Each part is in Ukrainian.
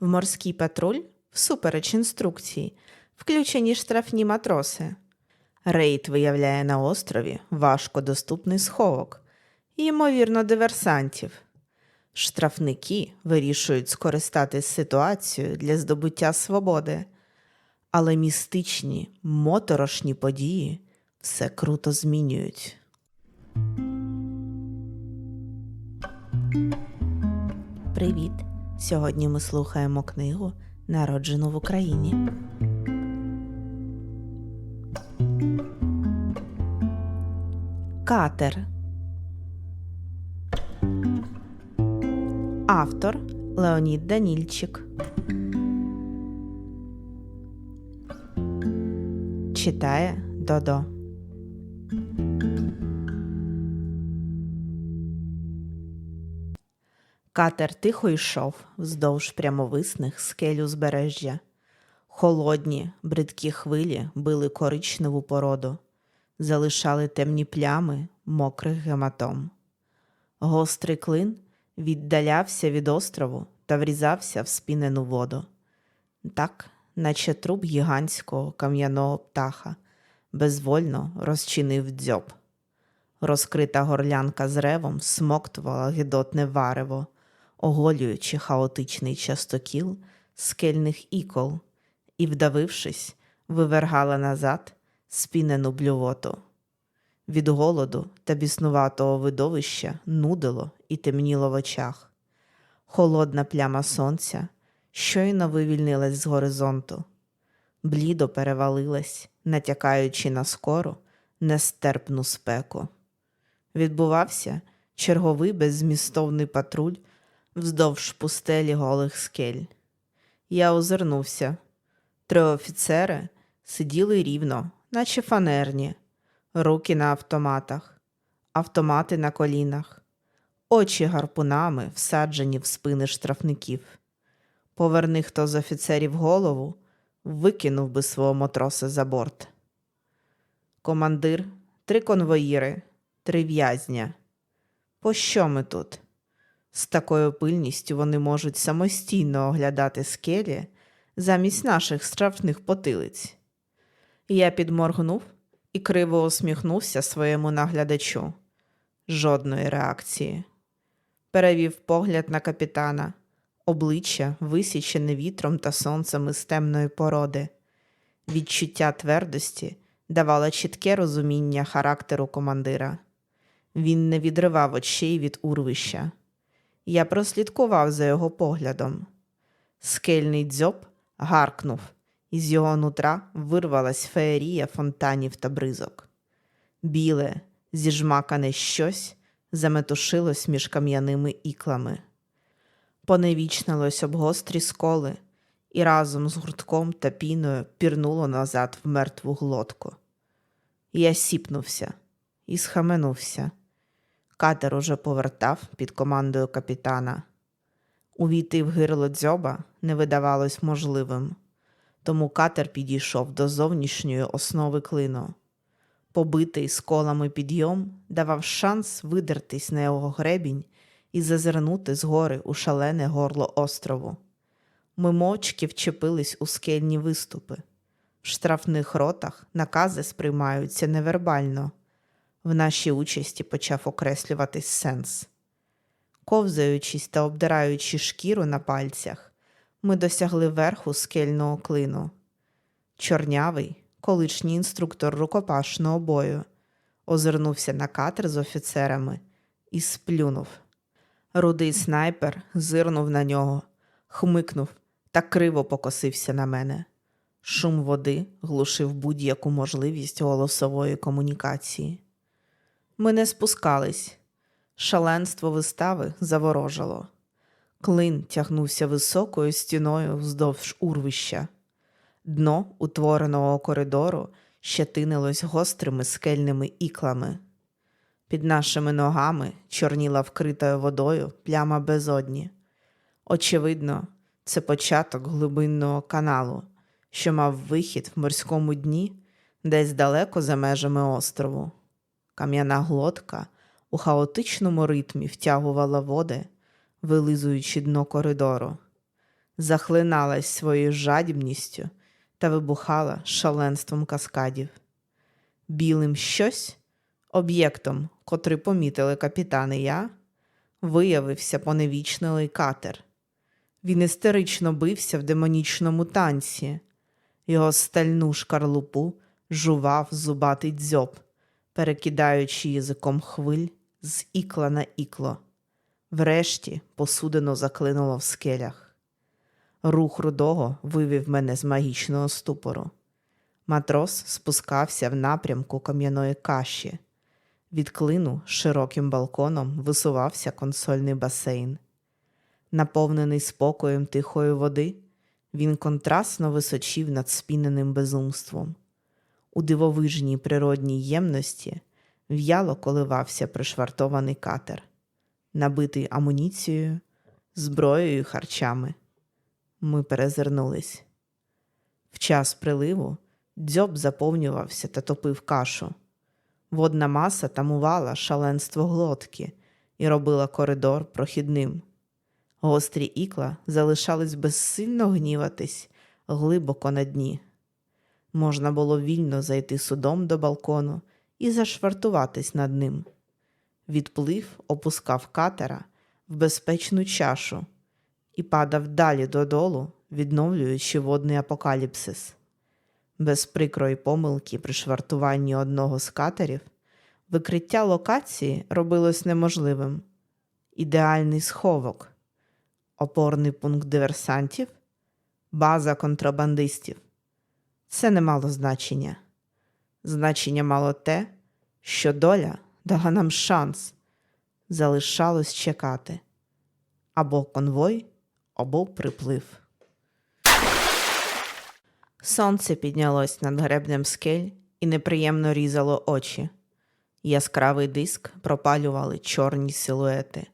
В морський патруль, всупереч інструкції, включені штрафні матроси. Рейд виявляє на острові важкодоступний сховок, ймовірно, диверсантів. Штрафники вирішують скористатись ситуацією для здобуття свободи, але містичні, моторошні події все круто змінюють. Привіт! Сьогодні ми слухаємо книгу Народжену в Україні. Катер. Автор Леонід Данільчик. Читає Додо. Катер тихо йшов вздовж прямовисних скель узбережжя. Холодні, бридкі хвилі били коричневу породу, залишали темні плями мокрих гематом. Гострий клин віддалявся від острову та врізався в спінену воду. Так, наче труп гігантського кам'яного птаха, безвольно розчинив дзьоб. Розкрита горлянка з ревом смоктувала гидотне варево, оголюючи хаотичний частокіл скельних ікол і, вдавившись, вивергала назад спінену блювоту. Від голоду та біснуватого видовища нудило і темніло в очах. Холодна пляма сонця щойно вивільнилась з горизонту, блідо перевалилась, натякаючи на скору, нестерпну спеку. Відбувався черговий беззмістовний патруль вздовж пустелі голих скель. Я озирнувся. Три офіцери сиділи рівно, наче фанерні, руки на автоматах, автомати на колінах, очі гарпунами всаджені в спини штрафників. Поверни хто з офіцерів голову, викинув би свого матроса за борт. Командир, три конвоїри, три в'язня. Пощо ми тут? З такою пильністю вони можуть самостійно оглядати скелі замість наших штрафних потилиць. Я підморгнув і криво усміхнувся своєму наглядачу. Жодної реакції. Перевів погляд на капітана, обличчя висічене вітром та сонцем із темної породи. Відчуття твердості давало чітке розуміння характеру командира. Він не відривав очей від урвища. Я прослідкував за його поглядом. Скельний дзьоб гаркнув, і з його нутра вирвалась феерія фонтанів та бризок. Біле, зіжмакане щось заметушилось між кам'яними іклами. Поневічнилось об гострі сколи і разом з гуртком та піною пірнуло назад в мертву глотку. Я сіпнувся і схаменувся. Катер уже повертав під командою капітана. Увійти в гирло дзьоба не видавалось можливим, тому катер підійшов до зовнішньої основи клину. Побитий сколами підйом давав шанс видертись на його гребінь і зазирнути згори у шалене горло острову. Ми мовчки вчепились у скельні виступи. В штрафних ротах накази сприймаються невербально. В нашій участі почав окреслюватись сенс. Ковзаючись та обдираючи шкіру на пальцях, ми досягли верху скельного клину. Чорнявий, колишній інструктор рукопашного бою, озирнувся на катер з офіцерами і сплюнув. Рудий снайпер зирнув на нього, хмикнув та криво покосився на мене. Шум води глушив будь-яку можливість голосової комунікації. Ми не спускались. Шаленство вистави заворожило. Клин тягнувся високою стіною вздовж урвища. Дно утвореного коридору щетинилось гострими скельними іклами. Під нашими ногами чорніла вкритою водою пляма безодні. Очевидно, це початок глибинного каналу, що мав вихід в морському дні десь далеко за межами острову. Кам'яна глотка у хаотичному ритмі втягувала води, вилизуючи дно коридору. захлиналась своєю жадібністю та вибухала шаленством каскадів. Білим щось, об'єктом, котрий помітили капітан і я, виявився поневічнилий катер. Він істерично бився в демонічному танці. Його стальну шкарлупу жував зубатий дзьоб, перекидаючи язиком хвиль з ікла на ікло. Врешті посудину заклинуло в скелях. Рух рудого вивів мене з магічного ступору. Матрос спускався в напрямку кам'яної каші. Від клину широким балконом висувався консольний басейн. Наповнений спокоєм тихої води, він контрастно височив над спіненим безумством. У дивовижній природній ємності в'яло коливався пришвартований катер, набитий амуніцією, зброєю і харчами. Ми перезирнулись. В час приливу дзьоб заповнювався та топив кашу. Водна маса тамувала шаленство глотки і робила коридор прохідним. Гострі ікла залишались безсильно гніватись глибоко на дні. Можна було вільно зайти судом до балкону і зашвартуватись над ним. Відплив опускав катера в безпечну чашу і падав далі додолу, відновлюючи водний апокаліпсис. Без прикрої помилки при швартуванні одного з катерів викриття локації робилось неможливим. Ідеальний сховок, опорний пункт диверсантів, база контрабандистів. Це не мало значення. Значення мало те, що доля дала нам шанс, залишалось чекати або конвой, або приплив. Сонце піднялось над гребнем скель і неприємно різало очі. Яскравий диск пропалювали чорні силуети.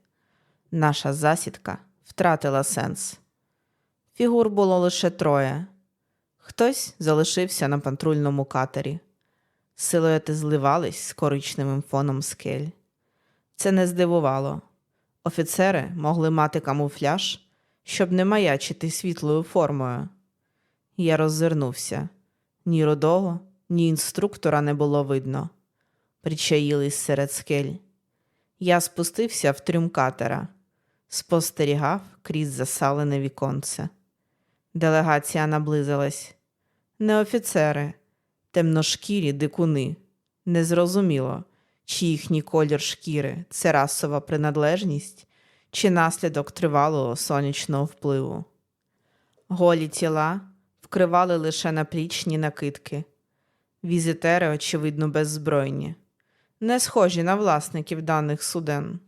Наша засідка втратила сенс. Фігур було лише троє. Хтось залишився на патрульному катері. Силуети зливались з коричневим фоном скель. Це не здивувало. Офіцери могли мати камуфляж, щоб не маячити світлою формою. Я роззирнувся. Ні рудого, ні інструктора не було видно. Причаїлись серед скель. Я спустився в трюм катера, спостерігав крізь засалене віконце. Делегація наблизилась. Не офіцери, темношкірі дикуни. Незрозуміло, чи їхній колір шкіри це расова приналежність, чи наслідок тривалого сонячного впливу. Голі тіла вкривали лише наплічні накидки. Візитери, очевидно, беззбройні, не схожі на власників даних суден.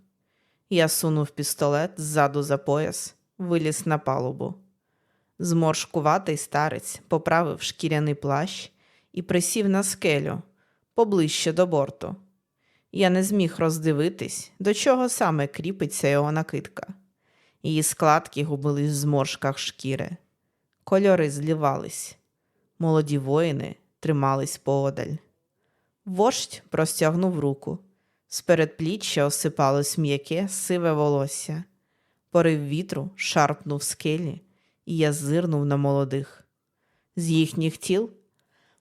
Я сунув пістолет ззаду за пояс, виліз на палубу. Зморшкуватий старець поправив шкіряний плащ і присів на скелю поближче до борту. Я не зміг роздивитись, до чого саме кріпиться його накидка. Її складки губились в зморшках шкіри. Кольори злівались. Молоді воїни тримались поодаль. Вождь простягнув руку. З передпліччя осипалось м'яке сиве волосся. Порив вітру шарпнув скелі, і я зирнув на молодих. З їхніх тіл,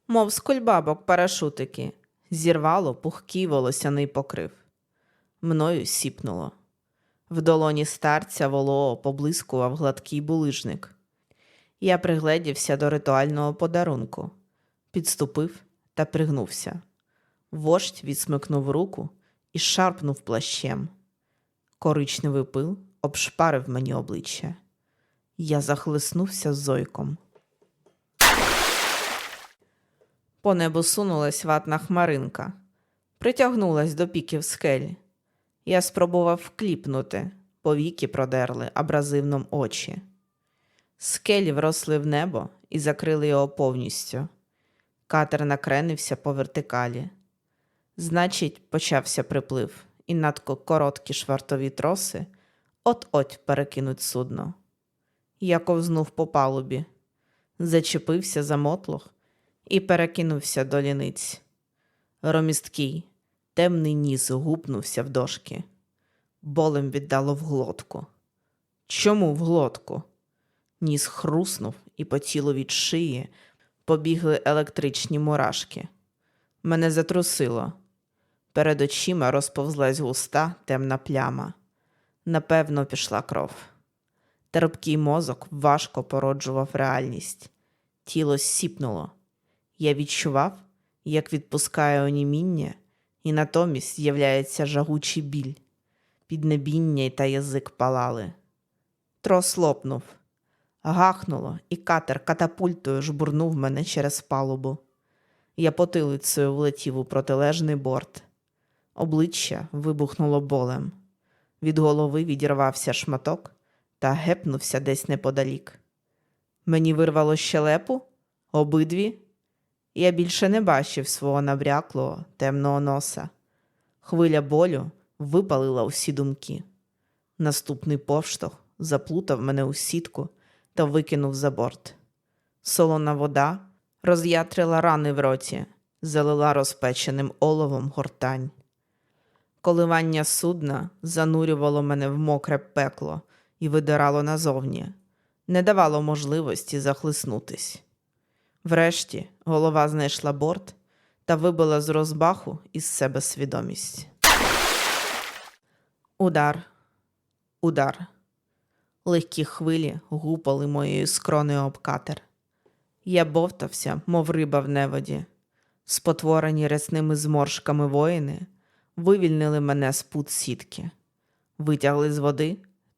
мов з кульбабок парашутики, зірвало пухкий волосяний покрив. Мною сіпнуло. В долоні старця волоо поблискував гладкий булижник. Я пригледівся до ритуального подарунку, підступив та пригнувся. Вождь відсмикнув руку і шарпнув плащем. Коричневий пил обшпарив мені обличчя. Я захлиснувся зойком. По небу сунулась ватна хмаринка, притягнулась до піків скель. Я спробував вкліпнути, повіки продерли абразивном очі. Скелі вросли в небо і закрили його повністю. Катер накренився по вертикалі. Значить, почався приплив, і надко короткі швартові троси от-от перекинуть судно. Я ковзнув по палубі, зачепився за мотлох і перекинувся до ліниць. Ромісткий, темний ніс гупнувся в дошки. Болем віддало в глотку. Чому в глотку? Ніс хруснув, і по тілу від шиї побігли електричні мурашки. Мене затрусило. Перед очима розповзлась густа темна пляма. Напевно, пішла кров. Терпкий мозок важко породжував реальність. Тіло сіпнуло. Я відчував, як відпускає оніміння, і натомість з'являється жагучий біль. Піднебіння та язик палали. Трос лопнув. Гахнуло, і катер катапультою жбурнув мене через палубу. Я потилицею влетів у протилежний борт. Обличчя вибухнуло болем. Від голови відірвався шматок та гепнувся десь неподалік. Мені вирвало щелепу, обидві. Я більше не бачив свого набряклого темного носа. Хвиля болю випалила усі думки. Наступний повштовх заплутав мене у сітку та викинув за борт. Солона вода роз'ятрила рани в роті, залила розпеченим оловом гортань. Коливання судна занурювало мене в мокре пекло і видирало назовні, не давало можливості захлиснутись. Врешті голова знайшла борт та вибила з розбаху із себе свідомість. Удар, удар. Легкі хвилі гупали моєю скронею об катер. Я бовтався, мов риба в неводі. Спотворені рясними зморшками воїни вивільнили мене з пут сітки, витягли з води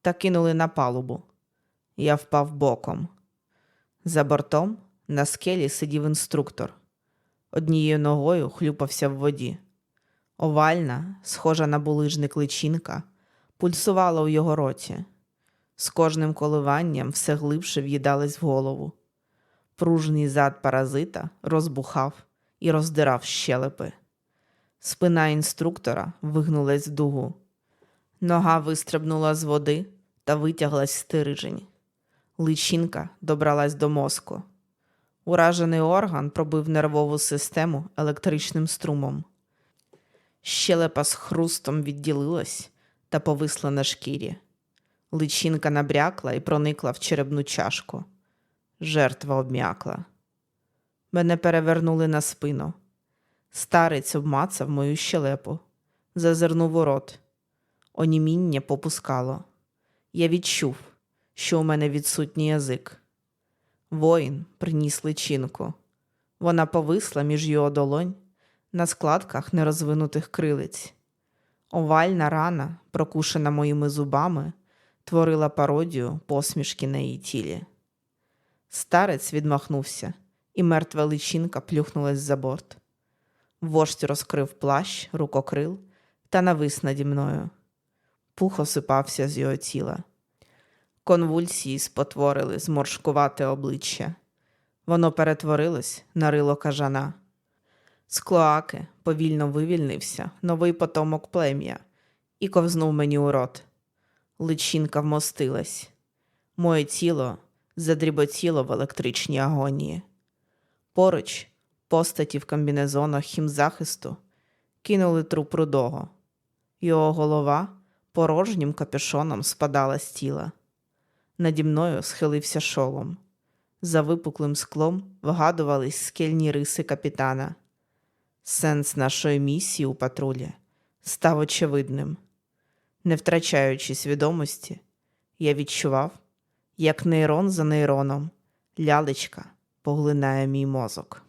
та кинули на палубу. Я впав боком. За бортом на скелі сидів інструктор. Однією ногою хлюпався в воді. Овальна, схожа на булижник личинка, пульсувала у його роті. З кожним коливанням все глибше в'їдались в голову. Пружний зад паразита розбухав і роздирав щелепи. Спина інструктора вигнулась в дугу. Нога вистрибнула з води та витяглась в стирижень. Личинка добралась до мозку. Уражений орган пробив нервову систему електричним струмом. Щелепа з хрустом відділилась та повисла на шкірі. Личинка набрякла і проникла в черепну чашку. Жертва обм'якла. Мене перевернули на спину. Старець обмацав мою щелепу, зазирнув у рот. Оніміння попускало. Я відчув, що у мене відсутній язик. Воїн приніс личинку. Вона повисла між його долонь на складках нерозвинутих крилиць. Овальна рана, прокушена моїми зубами, творила пародію посмішки на її тілі. Старець відмахнувся, і мертва личинка плюхнулась за борт. Вождь розкрив плащ, рукокрил та навис наді мною. Пух осипався з його тіла. Конвульсії спотворили зморшкувате обличчя. Воно перетворилось на рило кажана. З клоаки повільно вивільнився новий потомок плем'я і ковзнув мені у рот. Личинка вмостилась. Моє тіло задріботіло в електричній агонії. Поруч постаті в комбінезонах хімзахисту кинули труп рудого. Його голова порожнім капюшоном спадала з тіла. Наді мною схилився шолом. За випуклим склом вгадувались скельні риси капітана. Сенс нашої місії у патрулі став очевидним. Не втрачаючи свідомості, я відчував, як нейрон за нейроном лялечка поглинає мій мозок.